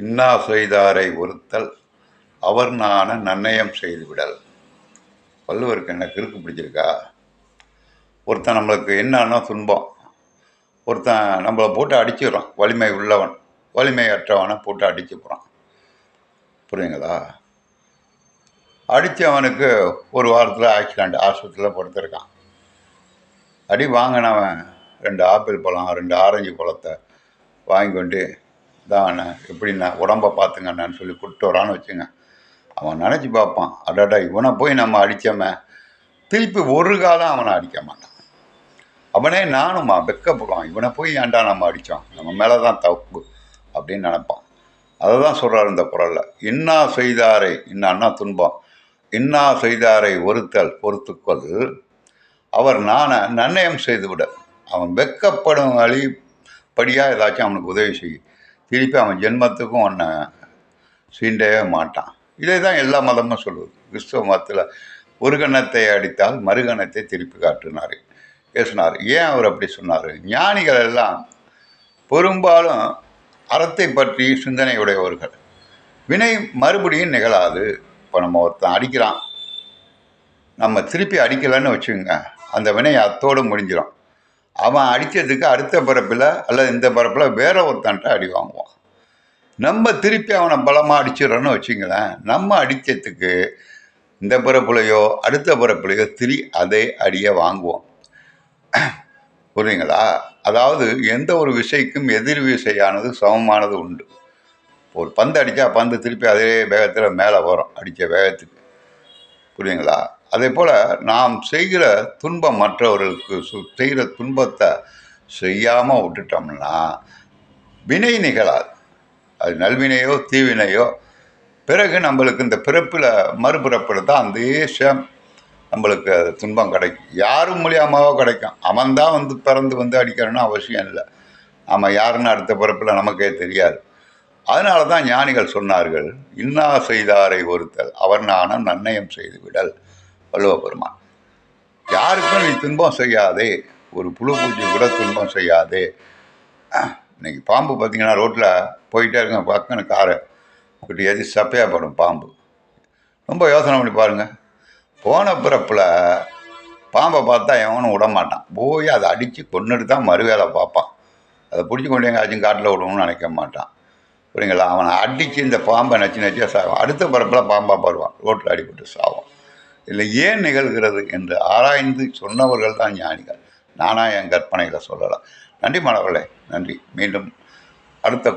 இன்னா செய்தாரை ஒருத்தல் அவர் நான நன்னயம் செய்துவிடல். வள்ளுவருக்கு என்ன கிறுக்கு பிடிச்சிருக்கா? ஒருத்தன் நம்மளுக்கு என்னன்னா துன்பம். ஒருத்தன் நம்மளை போட்டு அடிச்சிடுறான். வலிமை உள்ளவன். வலிமை அற்றவனை போட்டு அடிச்சு போகிறான் புரியுங்களா? அடித்தவனுக்கு ஒரு வாரத்தில் ஆக்சிடெண்ட் ஆஸ்பத்திரியில் படுத்திருக்கான். அடி வாங்கினவன் ரெண்டு ஆப்பிள் பழம் ரெண்டு ஆரஞ்சு பழத்தை வாங்கி கொண்டு தான் எப்படின்னா உடம்பை பார்த்துங்கண்ணான்னு சொல்லி கூப்பிட்டு வரான்னு வச்சுங்க. அவன் நினச்சி பார்ப்பான். அடடா இவனை போய் நம்ம அடித்தோமே திருப்பி ஒரு காலம் அவனை அடிக்க மாட்டான். அவனே நானும்மா வெக்கப்படுவான். இவனை போய் ஏன்டா நம்ம அடித்தோம் நம்ம மேலே தான் தப்பு அப்படின்னு நினைப்பான். அதை தான் சொல்கிறார் இந்த குரலில். இன்னா செய்தாரை இன்னான்னா துன்பம். இன்னா செய்தாரை ஒருத்தல் பொறுத்துக்கொள். அவர் நானை நன்னயம் செய்துவிட. அவன் வெக்கப்படும் படியாக ஏதாச்சும் அவனுக்கு உதவி செய்யும். திருப்பி அவன் ஜென்மத்துக்கும் உன்னை சீண்டவே மாட்டான். இதே தான் எல்லா மதமும் சொல்லுவது கிறிஸ்துவ மதத்தில் ஒரு கணத்தை அடித்தால் மறுகணத்தை திருப்பி காட்டினார். பேசினார். ஏன் அவர் அப்படி சொன்னார்? ஞானிகள் எல்லாம் பெரும்பாலும் அறத்தை பற்றி சிந்தனை உடையவர்கள் வினை மறுபடியும் நிகழாது. இப்போ நம்ம ஒருத்தன் அடிக்கிறான். நம்ம திருப்பி அடிக்கலைன்னு வச்சுக்கோங்க. அந்த வினை அத்தோடு முடிஞ்சிடும் அவன் அடித்ததுக்கு அடுத்த பிறப்பில் அல்லது இந்த பிறப்பில் வேற ஒருத்தன்ட்ட அடி வாங்குவான். நம்ம திருப்பி அவனை பலமாக அடிச்சிடறோன்னு வச்சுங்களேன் நம்ம அடித்ததுக்கு இந்த பிறப்புலையோ அடுத்த பிறப்புலையோ திரி அதே அடியை வாங்குவோம். புரியுங்களா? அதாவது எந்த ஒரு விசைக்கும் எதிர் விசையானது சமமானது உண்டு. ஒரு பந்து அடித்தா பந்து திருப்பி அதே வேகத்தில் மேலே வரும் அடித்த வேகத்துக்கு. புரியுங்களா? அதே போல் நாம் செய்கிற துன்பம் மற்றவர்களுக்கு சு செய்கிற துன்பத்தை செய்யாமல் விட்டுட்டோம்னா வினை நிகழாது. அது நல்வினையோ தீவினையோ பிறகு நம்மளுக்கு இந்த பிறப்பில் மறுபிறப்பில் தான் அந்த சேம் நம்மளுக்கு அது துன்பம் கிடைக்கும். யாரும் மூலியமாகவோ கிடைக்கும். அவன் தான் வந்து பிறந்து வந்து அடிக்கிறன்னு அவசியம் இல்லை. நம்ம யாருன்னு அடுத்த பிறப்பில் நமக்கே தெரியாது. அதனால தான் ஞானிகள் சொன்னார்கள் இன்னா செய்தாரை ஒருத்தல் அவர் நானும் நன்னயம் செய்து விடல் வள்ளுவ பெருமான். யாருக்கும் நீ துன்பம் செய்யாதே. ஒரு புழு பூச்சி கூட துன்பம் செய்யாதே. இன்னைக்கு பாம்பு பார்த்தீங்கன்னா ரோட்டில் போயிட்டே இருக்க பக்கன்னு காரை. இப்படி எது சப்பையாக படும் பாம்பு. ரொம்ப யோசனை பண்ணி பாருங்கள் போன பிறப்பில் பாம்பை பார்த்தா எவனும் விட மாட்டான். போய் அதை அடித்து கொண்டுட்டு தான் மறுவேலை பார்ப்பான். அதை பிடிச்சி கொண்டு எங்கேயாச்சும் காட்டில் விடணும்னு நினைக்க மாட்டான். புரியுங்களா? அவனை அடித்து இந்த பாம்பை நச்சு நச்சியாக சாவான். அடுத்த பிறப்பில் பாம்பாக பருவான். ரோட்டில் அடிபட்டு சாவான். இல்லை ஏன் நிகழ்கிறது என்று ஆராய்ந்து சொன்னவர்கள் தான் ஞானிகள். நானாக என் கற்பனையில் சொல்லலாம். நன்றி மாணவர்களே நன்றி. மீண்டும் அடுத்த